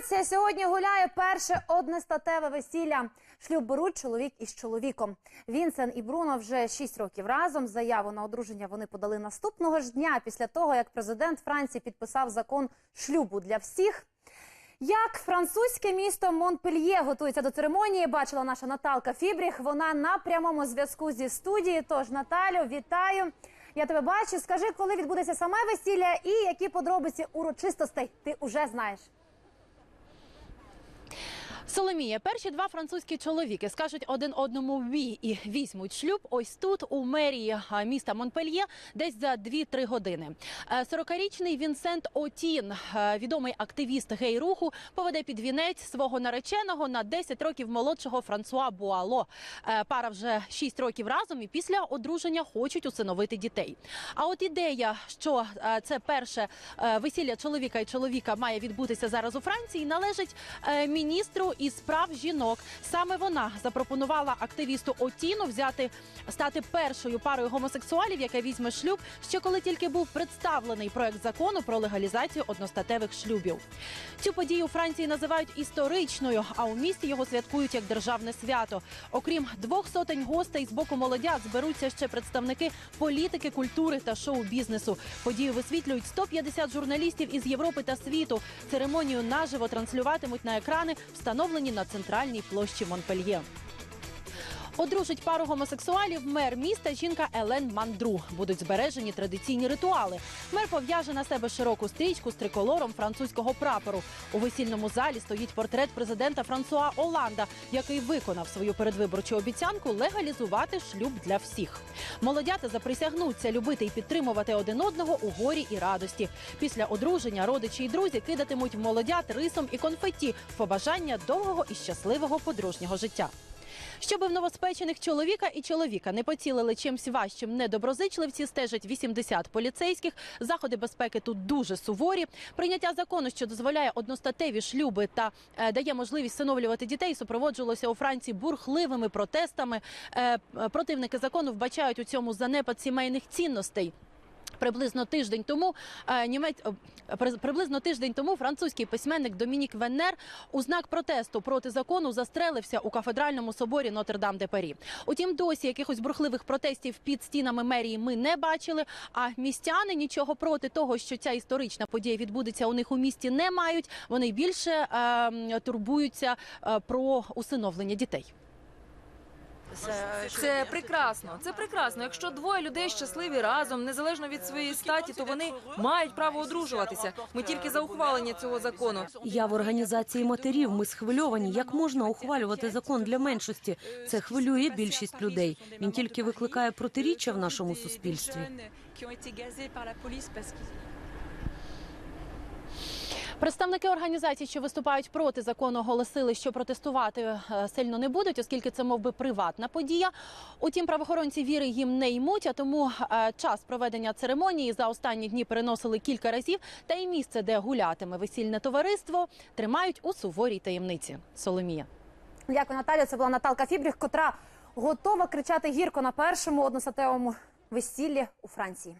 Франція сьогодні гуляє перше одностатеве весілля. Шлюб беруть чоловік із чоловіком. Вінсен і Бруно вже 6 років разом. Заяву на одруження вони подали наступного ж дня після того, як президент Франції підписав закон шлюбу для всіх. Як французьке місто Монпельє готується до церемонії, бачила наша Наталка Фібріх. Вона на прямому зв'язку зі студії. Тож, Наталю, вітаю. Я тебе бачу. Скажи, коли відбудеться саме весілля і які подробиці урочистостей ти уже знаєш. Соломія, перші два французькі чоловіки скажуть один одному ві і візьмуть шлюб ось тут, у мерії міста Монпельє, десь за 2-3 години. Е, 40-річний Вінсент Отін, е, відомий активіст гей-руху, поведе під вінець свого нареченого на 10 років молодшого Франсуа Буало. Е, Пара вже 6 років разом і після одруження хочуть усиновити дітей. А от ідея, що е, це перше е, весілля чоловіка і чоловіка має відбутися зараз у Франції, належить е, міністру із справ жінок. Саме вона запропонувала активісту Отіну взяти стати першою парою гомосексуалів, яка візьме шлюб, ще коли тільки був представлений проект закону про легалізацію одностатевих шлюбів. Цю подію у Франції називають історичною, а у місті його святкують як державне свято. Окрім двох сотень гостей з боку молодят, зберуться ще представники політики, культури та шоу-бізнесу. Подію висвітлюють 150 журналістів із Європи та світу. Церемонію наживо транслюватимуть на екрани, встановлені на центральній площі Монпельє. Одружить пару гомосексуалів мер міста жінка Елен Мандру. Будуть збережені традиційні ритуали. Мер пов'яже на себе широку стрічку з триколором французького прапору. У весільному залі стоїть портрет президента Франсуа Оланда, який виконав свою передвиборчу обіцянку легалізувати шлюб для всіх. Молодята заприсягнуться любити і підтримувати один одного у горі і радості. Після одруження родичі й друзі кидатимуть молодят рисом і конфетті в побажання довгого і щасливого подружнього життя. Щоби в новоспечених чоловіка і чоловіка не поцілили чимсь важчим недоброзичливці, стежать 80 поліцейських. Заходи безпеки тут дуже суворі. Прийняття закону, що дозволяє одностатеві шлюби та е, дає можливість встановлювати дітей, супроводжувалося у Франції бурхливими протестами. Е, противники закону вбачають у цьому занепад сімейних цінностей. Приблизно тиждень тому е, німець е, приблизно тиждень тому французький письменник Домінік Веннер у знак протесту проти закону застрелився у кафедральному соборі Нотр-Дам де Парі. Утім, досі якихось бурхливих протестів під стінами мерії ми не бачили. А містяни нічого проти того, що ця історична подія відбудеться у них у місті, не мають. Вони більше е, турбуються про усиновлення дітей. Це прекрасно. Це прекрасно. Якщо двоє людей щасливі разом, незалежно від своєї статі, то вони мають право одружуватися. Ми тільки за ухвалення цього закону. Я в організації матерів. Ми схвильовані. Як можна ухвалювати закон для меншості? Це хвилює більшість людей. Він тільки викликає протиріччя в нашому суспільстві. Представники організацій, що виступають проти закону, оголосили, що протестувати е, сильно не будуть, оскільки це мов би приватна подія. Утім, правоохоронці віри їм не ймуть, а тому е, час проведення церемонії за останні дні переносили кілька разів. Та й місце, де гулятиме весільне товариство, тримають у суворій таємниці. Соломія. Дякую, Наталю. Це була Наталка Фібріх, котра готова кричати гірко на першому одностатевому весіллі у Франції.